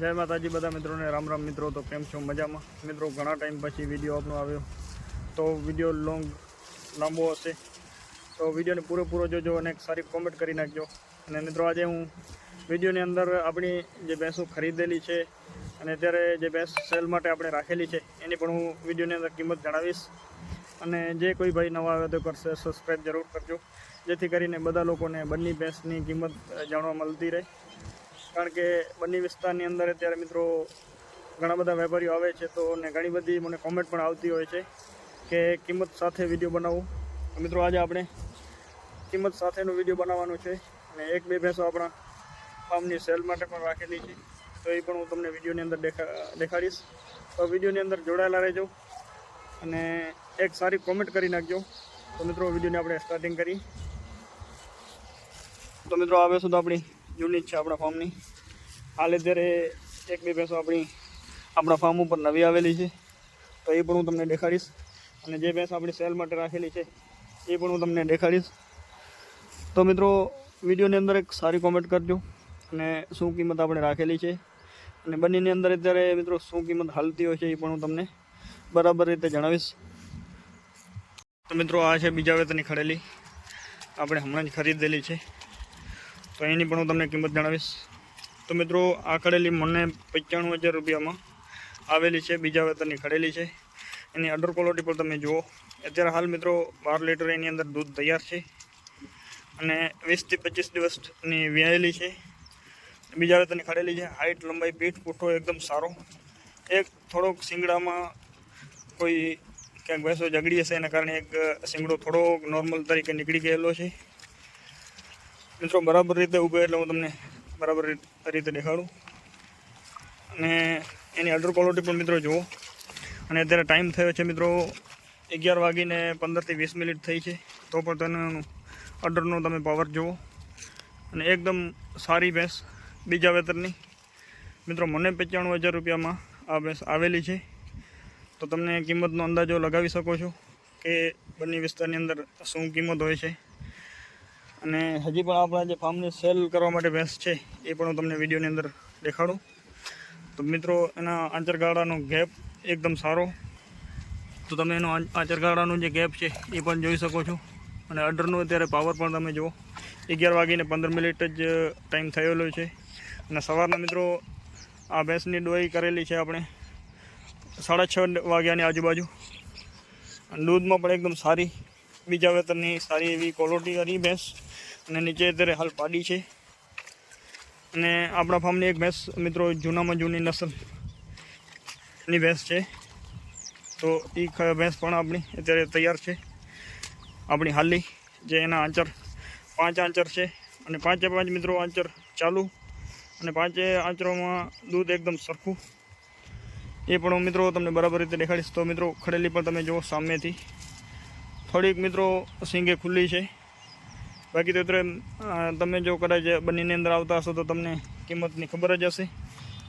જય માતાજી બધા મિત્રોને, રામ રામ મિત્રો, તો કેમ છો? મજામાં? મિત્રો, ઘણા ટાઈમ પછી વીડિયો આપણો આવ્યો. તો વીડિયો લોંગ લાંબો હશે. તો વિડીયોને પૂરેપૂરો જોજો અને એક સારી કોમેન્ટ કરી નાખજો. અને મિત્રો, આજે હું વિડીયોની અંદર આપણી જે ભેંસો ખરીદેલી છે અને અત્યારે જે ભેંસ સેલ માટે આપણે રાખેલી છે, એની પણ હું વિડીયોની અંદર કિંમત જણાવીશ. અને જે કોઈ ભાઈ નવા આવે તો કરશે સબસ્ક્રાઈબ જરૂર કરજો. જેથી કરીને બધા લોકોને બંને ભેંસની કિંમત જાણવા મળતી રહે. કારણ કે બંને વિસ્તારની અંદર અત્યારે મિત્રો ઘણા બધા વેપારીઓ આવે છે તો ને ઘણી બધી મને કોમેન્ટ પણ આવતી હોય છે કે કિંમત સાથે વીડિયો બનાવું. મિત્રો આજે આપણે કિંમત સાથેનો વીડિયો બનાવવાનો છે અને એક બે ભેંસો આપણા ફાર્મની સેલ માટે પણ રાખેલી છે. તો એ પણ હું તમને વિડીયોની અંદર દેખા, દેખાડીશ. તો વિડીયોની અંદર જોડાયેલા રહેજો અને એક સારી કોમેન્ટ કરી નાખજો. તો મિત્રો વિડીયોને આપણે સ્ટાર્ટિંગ કરી તો મિત્રો આવે સુધી આપણી જૂની છે આપણા ફાર્મની હાલ અત્યારે એક બે ભેંસો આપણી આપણા ફાર્મ ઉપર નવી આવેલી છે. તો એ પણ હું તમને દેખાડીશ. અને જે ભેંસ આપણી સેલ માટે રાખેલી છે, એ પણ હું તમને દેખાડીશ. તો મિત્રો, વિડીયોની અંદર એક સારી કોમેન્ટ કરજો અને શું કિંમત આપણે રાખેલી છે. અને બંનેની અંદર અત્યારે મિત્રો શું કિંમત હાલતી હોય છે એ પણ હું તમને બરાબર રીતે જણાવીશ. તો મિત્રો, આ છે બીજા વેતની ખડેલી. આપણે હમણાં જ ખરીદેલી છે. તો એની પણ હું તમને કિંમત જણાવીશ. તો મિત્રો, આ ખડેલી મને પંચાણું હજાર રૂપિયામાં આવેલી છે, બીજા વેતનની ખડેલી છે. એની અડર ક્વોલિટી પણ તમે જુઓ. અત્યારે હાલ મિત્રો, બાર લીટર એની અંદર દૂધ તૈયાર છે અને વીસથી પચીસ દિવસની વ્યાયેલી છે. બીજા વેતનની ખડેલી છે. હાઇટ લંબાઈ, પીઠ, પૂઠો એકદમ સારો. એક થોડોક શિંગડામાં કોઈ ક્યાંક ભેંસો જગડી હશે, એના કારણે એક શિંગડો થોડોક નોર્મલ તરીકે નીકળી ગયેલો છે. મિત્રો, બરાબર રીતે ઊભો એટલે હું તમને બરાબર રીત- દેખાડું. અને એની અડર ક્વોલિટી પણ મિત્રો જુઓ. અને અત્યારે ટાઈમ થયો છે મિત્રો અગિયાર વાગીને પંદરથી વીસ મિનિટ થઈ છે. તો પણ તેનું અડરનો તમે પાવર જુઓ. અને એકદમ સારી ભેંસ. બીજા વેતરની. મિત્રો, મને પંચાણું હજાર રૂપિયામાં આ ભેંસ આવેલી છે. તો તમને કિંમતનો અંદાજો લગાવી શકો છો કે બંને વિસ્તારની અંદર શું કિંમત હોય છે. અને હજી પણ આપણા જે ફાર્મની સેલ કરવા માટે ભેંસ છે, એ પણ હું તમને વિડીયોની અંદર દેખાડું. તો મિત્રો, એના આંચરગાળાનો ગેપ એકદમ સારો. તો તમે એનો આંચરગાળાનો જે ગેપ છે, એ પણ જોઈ શકો છો. અને અડરનો અત્યારે પાવર પણ તમે જુઓ. અગિયાર વાગીને પંદર મિનિટ જ ટાઈમ થયેલો છે. અને સવારના મિત્રો, આ ભેંસની ડોઈ કરેલી છે આપણે સાડા છ વાગ્યાની આજુબાજુ. દૂધમાં પણ એકદમ સારી, બીજા વેતરની સારી એવી ક્વોલિટી કરી ભેંસ. અને નીચે અત્યારે હાલ પાડી છે. અને આપણા ફાર્મની એક ભેંસ, મિત્રો, જૂનામાં જૂની નસલની ભેંસ છે. તો એ ભેંસ પણ આપણી અત્યારે તૈયાર છે. આપણી હાલી જે એના આંચર, પાંચ આંચર છે અને પાંચે પાંચ, મિત્રો, આંચર ચાલુ અને પાંચે આંચરોમાં દૂધ એકદમ સરખું. એ પણ મિત્રો, તમને બરાબર રીતે દેખાડીશ. તો, મિત્રો, ખડેલી પણ તમે જુઓ સામેથી. થોડીક, મિત્રો, સિંગે ખુલ્લી છે. બાકી તો તમે જો કદાચ બંનેની અંદર આવતા હશો તો તમને કિંમતની ખબર જ હશે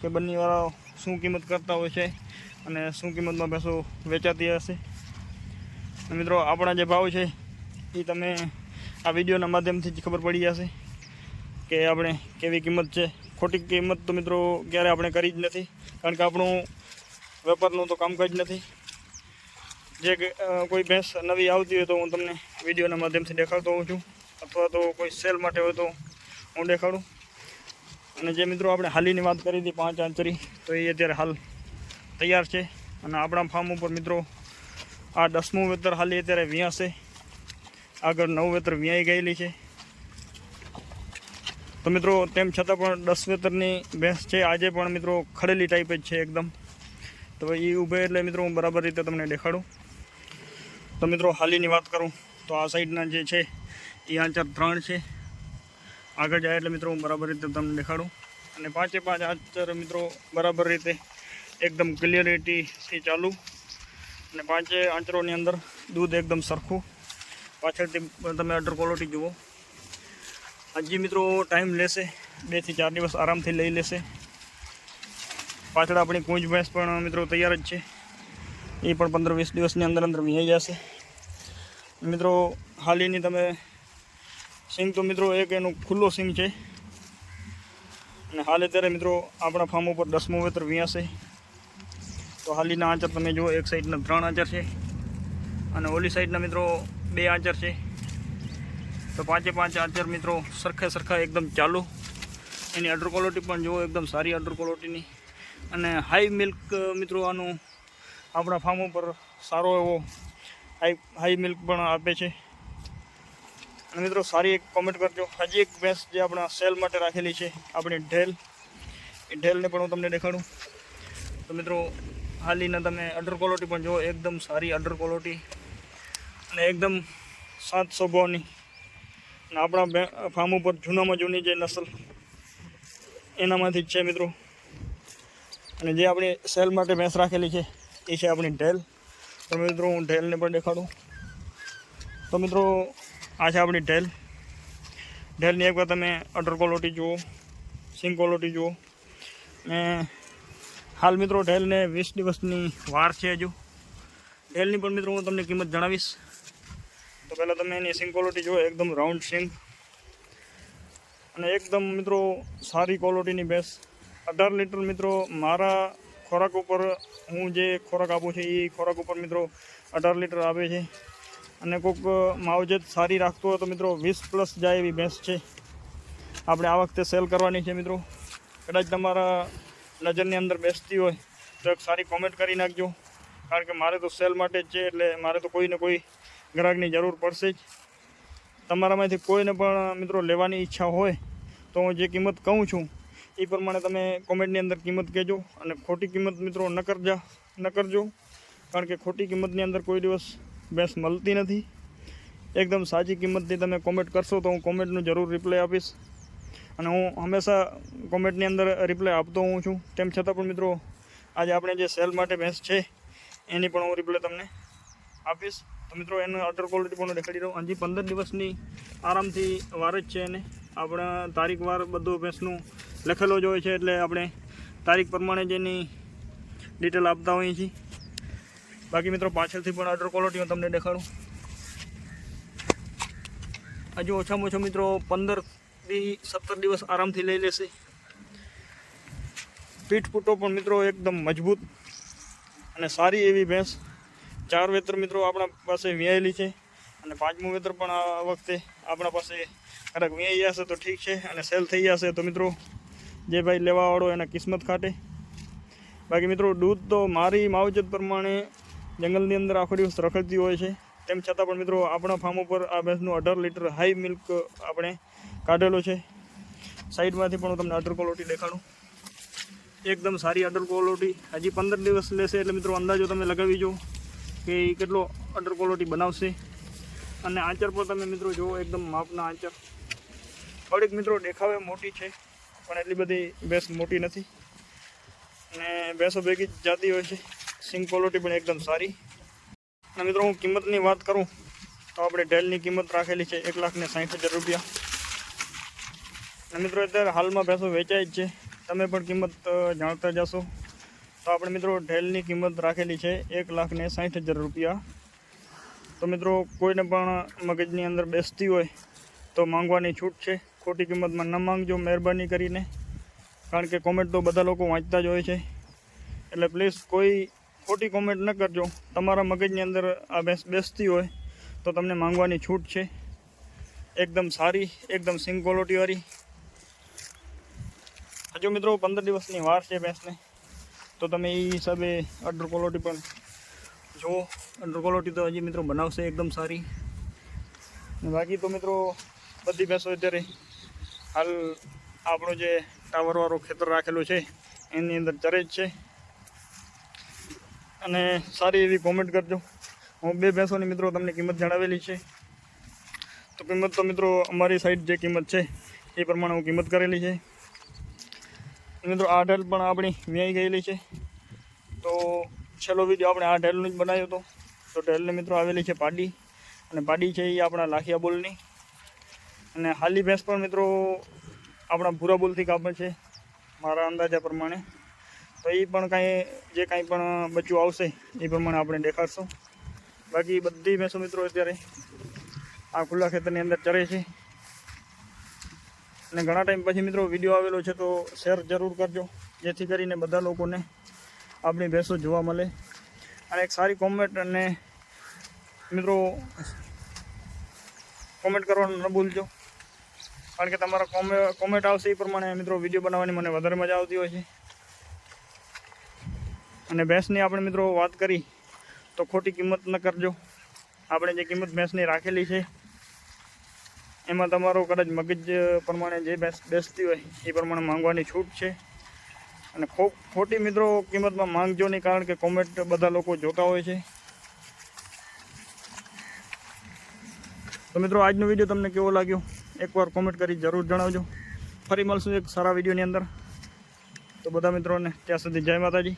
કે બંનેવાળાઓ શું કિંમત કરતા હોય છે અને શું કિંમતમાં ભેંસો વેચાતી હશે. મિત્રો, આપણા જે ભાવ છે એ તમે આ વિડીયોના માધ્યમથી જ ખબર પડી જશે કે આપણે કેવી કિંમત છે. ખોટી કિંમત તો મિત્રો ક્યારે આપણે કરી જ નથી, કારણ કે આપણું વેપારનું તો કામકાજ નથી. જે કોઈ ભેંસ નવી આવતી હોય તો હું તમને વિડીયોના માધ્યમથી દેખાડતો હોઉં છું. અથવા તો કોઈ સેલ માટે હોય તો હું દેખાડું. અને જે મિત્રો આપણે હાલીની વાત કરી હતી પાંચ આંચરી, તો એ અત્યારે હાલ તૈયાર છે. અને આપણા ફાર્મ ઉપર મિત્રો આ દસમું વેતર હાલી અત્યારે વ્યાસે આગળ નવ વેતર વ્યાઈ ગયેલી છે. તો મિત્રો તેમ છતાં પણ દસ વેતરની ભેંસ છે. આજે પણ મિત્રો ખડેલી ટાઈપ જ છે એકદમ. તો એ ઊભે એટલે મિત્રો હું બરાબર રીતે તમને દેખાડું. તો મિત્રો હાલીની વાત કરું. તો આ સાઈડના જે છે એ આંચર ત્રણ છે. આગળ જાય એટલે મિત્રો બરાબર રીતે તમને દેખાડું. અને પાંચે પાંચ આંચર મિત્રો બરાબર રીતે એકદમ ક્લિયરિટીથી ચાલુ. અને પાંચે આંચરોની અંદર દૂધ એકદમ સરખું. પાછળથી તમે અડર ક્વોલિટી જુઓ. હજી મિત્રો ટાઈમ લેશે. બેથી ચાર દિવસ આરામથી લઈ લેશે. પાછળ આપણી કુંજ ભેંસ પણ મિત્રો તૈયાર જ છે. એ પણ પંદર વીસ દિવસની અંદર અંદર વિહાઈ જશે. મિત્રો હાલીની તમે સિંગ તો મિત્રો એક એનું ખુલ્લો સિંગ છે. અને હાલ અત્યારે મિત્રો આપણા ફાર્મ ઉપર દસમું વેતર વ્યાસે. તો હાલીના આંચર તમે જુઓ, એક સાઈડના ત્રણ આંચર છે અને ઓલી સાઈડના મિત્રો બે આંચર છે. તો પાંચે પાંચ આંચર મિત્રો સરખે સરખા એકદમ ચાલુ. એની અડર ક્વોલિટી પણ જુઓ, એકદમ સારી અડર ક્વોલિટીની અને હાઈ મિલ્ક મિત્રો આનું આપણા ફાર્મ ઉપર સારો એવો હાઈ હાઈ મિલ્ક પણ આપે છે. અને મિત્રો, સારી એક કોમેન્ટ કરજો. હજી એક ભેંસ જે આપણા સેલ માટે રાખેલી છે, આપણી ઢેલ એ ઢેલને પણ હું તમને દેખાડું. તો મિત્રો, હાલીના તમે અડર ક્વોલિટી પણ જુઓ, એકદમ સારી અડર ક્વોલિટી અને એકદમ સાત સ્વભાવની અને આપણા ફાર્મ ઉપર જૂનામાં જૂની જે નસલ, એનામાંથી જ છે મિત્રો. અને જે આપણી સેલ માટે ભેંસ રાખેલી છે, એ છે આપણી ઢેલ તો મિત્રો, હું ઢેલને પણ દેખાડું. તો મિત્રો આ છે આપણી ઢેલ. ઢેલની એકવાર તમે અઢર ક્વોલિટી જુઓ સિંગ ક્વોલિટી જુઓ. ને હાલ મિત્રો ઢેલને વીસ દિવસની વાર છે હજુ. ઢેલની પણ મિત્રો હું તમને કિંમત જણાવીશ. તો પહેલાં તમે એની સિંગ ક્વોલિટી જુઓ, એકદમ રાઉન્ડ સિંગ અને એકદમ મિત્રો સારી ક્વોલિટીની ભેંસ. અઢાર લીટર મિત્રો મારા ખોરાક ઉપર હું જે ખોરાક આપું છું, એ ખોરાક ઉપર મિત્રો અઢાર લીટર આવે છે. અને કોઈક માવજત સારી રાખતો હોય તો મિત્રો વીસ પ્લસ જાય એવી ભેંસ છે. આપણે આ વખતે સેલ કરવાની છે મિત્રો. કદાચ તમારા નજરની અંદર બેસતી હોય તો એક સારી કોમેન્ટ કરી નાખજો. કારણ કે મારે તો સેલ માટે જ છે એટલે મારે તો કોઈને કોઈ ગ્રાહકની જરૂર પડશે જ. તમારામાંથી કોઈને પણ મિત્રો લેવાની ઈચ્છા હોય તો હું જે કિંમત કહું છું, એ પ્રમાણે તમે કોમેન્ટની અંદર કિંમત કહેજો અને ખોટી કિંમત મિત્રો ન કરજા ન કરજો કારણ કે ખોટી કિંમતની અંદર કોઈ દિવસ ભેંસ મળતી નથી. એકદમ સાચી કિંમતની તમે કોમેન્ટ કરશો તો હું કોમેન્ટનું જરૂર રિપ્લાય આપીશ. અને હું હંમેશા કોમેન્ટની અંદર રિપ્લાય આપતો હું છું. તેમ છતાં પણ મિત્રો, આજે આપણે જે સેલ માટે ભેંસ છે, એની પણ હું રિપ્લાય તમને આપીશ. તો મિત્રો, એનો અટર ક્વોલિટી પણ દેખાડી દઉં હજી પંદર દિવસની આરામથી વાર જ છે એને. આપણા તારીખ વાર બધું ભેંસનું લખેલો જ હોય છે, એટલે આપણે તારીખ પ્રમાણે જ એની ડિટેલ આપતા હોઈએ છીએ. બાકી મિત્રો પાછળથી પણ અડર ક્વોલિટી તમને દેખાડું. હજુ ઓછામાં ઓછા મિત્રો પંદરથી સત્તર દિવસ આરામથી લઈ લેશે. પીઠ પૂટો પણ મિત્રો એકદમ મજબૂત અને સારી એવી ભેંસ. ચાર વેતર મિત્રો આપણા પાસે વ્યાયેલી છે અને પાંચમું વેતર પણ આ વખતે આપણા પાસે કદાચ વ્યાઈ જશે તો ઠીક છે અને સેલ થઈ જશે તો મિત્રો જે ભાઈ લેવાવાળો એના કિસ્મત ખાટે બાકી મિત્રો દૂધ તો મારી માવજત પ્રમાણે જંગલની અંદર આખો દિવસ રખડતી હોય છે. તેમ છતાં પણ મિત્રો, આપણા ફાર્મ ઉપર આ ભેંસનું અઢાર લીટર હાઈ મિલ્ક આપણે કાઢેલો છે. સાઈડમાંથી પણ હું તમને અઢર ક્વોલિટી દેખાડું. એકદમ સારી અઢર ક્વોલિટી હજી પંદર દિવસ લેશે એટલે મિત્રો, અંદાજો તમે લગાવી જો કે એ કેટલો અડર ક્વોલિટી બનાવશે. અને આંચર પર તમે મિત્રો જુઓ, એકદમ માપના આંચર થોડીક મિત્રો દેખાવે મોટી છે, પણ એટલી બધી ભેંસ મોટી નથી. અને ભેંસો ભેગી જ જાતી હોય છે. સિંગ ક્વોલિટી પણ એકદમ સારી. અને મિત્રો, હું કિંમતની વાત કરું, તો આપણે ડેલની કિંમત રાખેલી છે એક લાખ ને સાઠ હજાર રૂપિયા. મિત્રો, અત્યારે હાલમાં ભેંસો વેચાય જ છે. તમે પણ કિંમત જાણતા જશો તો આપણે મિત્રો, ઢેલની કિંમત રાખેલી છે એક લાખ ને સાઠ હજાર રૂપિયા. તો મિત્રો, કોઈને પણ મગજની અંદર બેસતી હોય, તો માંગવાની છૂટ છે. ખોટી કિંમતમાં ન માંગજો, મહેરબાની કરીને. કારણ કે કોમેન્ટ તો બધા લોકો વાંચતા જ હોય છે. એટલે પ્લીઝ કોઈ ખોટી કોમેન્ટ ન કરજો. તમારા મગજની અંદર આ બેસ બેસતી હોય તો તમને માંગવાની છૂટ છે. એકદમ સારી, એકદમ સિંગ ક્વોલિટીવાળી હજુ મિત્રો પંદર દિવસની વાર છે ભેંસને તો તમે એ હિસાબે અડર ક્વોલિટી પણ જુઓ. અડર ક્વોલિટી તો હજી મિત્રો બનાવશે એકદમ સારી. બાકી તો મિત્રો બધી ભેંસો અત્યારે હાલ આપણો જે ટાવરવાળો ખેતર રાખેલું છે, એની અંદર ચરે જ છે. અને સારી એવી કોમેન્ટ કરજો. હું બે ભેંસોની મિત્રો તમને કિંમત જણાવેલી છે. તો કિંમત તો મિત્રો અમારી સાઈડ જે કિંમત છે, એ પ્રમાણે હું કિંમત કરેલી છે. મિત્રો, આ ઢેલ પણ આપણી વ્યાઈ ગયેલી છે. તો છેલ્લો વીડિયો આપણે આ ઢેલનું જ બનાવ્યો હતો. તો ઢેલને મિત્રો આવેલી છે પાડી. અને પાડી છે એ આપણા લાખિયા બોલની. અને હાલી ભેંસ પણ મિત્રો આપણા ભૂરા બોલથી કાપે છે. મારા અંદાજા પ્રમાણે. તો એ પણ કાંઈ, જે કાંઈ પણ બચ્યું આવશે એ પ્રમાણે આપણે દેખાડશું. બાકી બધી ભેંસો મિત્રો અત્યારે આ ખુલ્લા ખેતરની અંદર ચરે છે. અને ઘણા ટાઈમ પછી મિત્રો વીડિયો આવેલો છે તો શેર જરૂર કરજો, જેથી કરીને બધા લોકોને આપણી ભેંસો જોવા મળે. અને એક સારી કોમેન્ટ અને મિત્રો કોમેન્ટ કરવાનું ન ભૂલજો. કારણ કે તમારા કોમે કોમેન્ટ આવશે એ પ્રમાણે મિત્રો વીડિયો બનાવવાની મને વધારે મજા આવતી હોય છે. અને ભેંસની આપણે મિત્રો વાત કરી, તો ખોટી કિંમત ન કરજો. આપણે જે કિંમત ભેંસની રાખેલી છે, એમાં તમારો કદાચ મગજ પ્રમાણે જે ભેંસ બેસતી હોય, એ પ્રમાણે માંગવાની છૂટ છે. અને ખોટી મિત્રો કિંમતમાં માંગજો નહીં, કારણ કે કોમેન્ટ બધા લોકો જોતા હોય છે. તો મિત્રો, આજનો વીડિયો તમને કેવો લાગ્યો? એકવાર કોમેન્ટ કરી જરૂર જણાવજો. ફરી મળશું એક સારા વિડીયોની અંદર. તો બધા મિત્રોને ત્યાં સુધી જય માતાજી.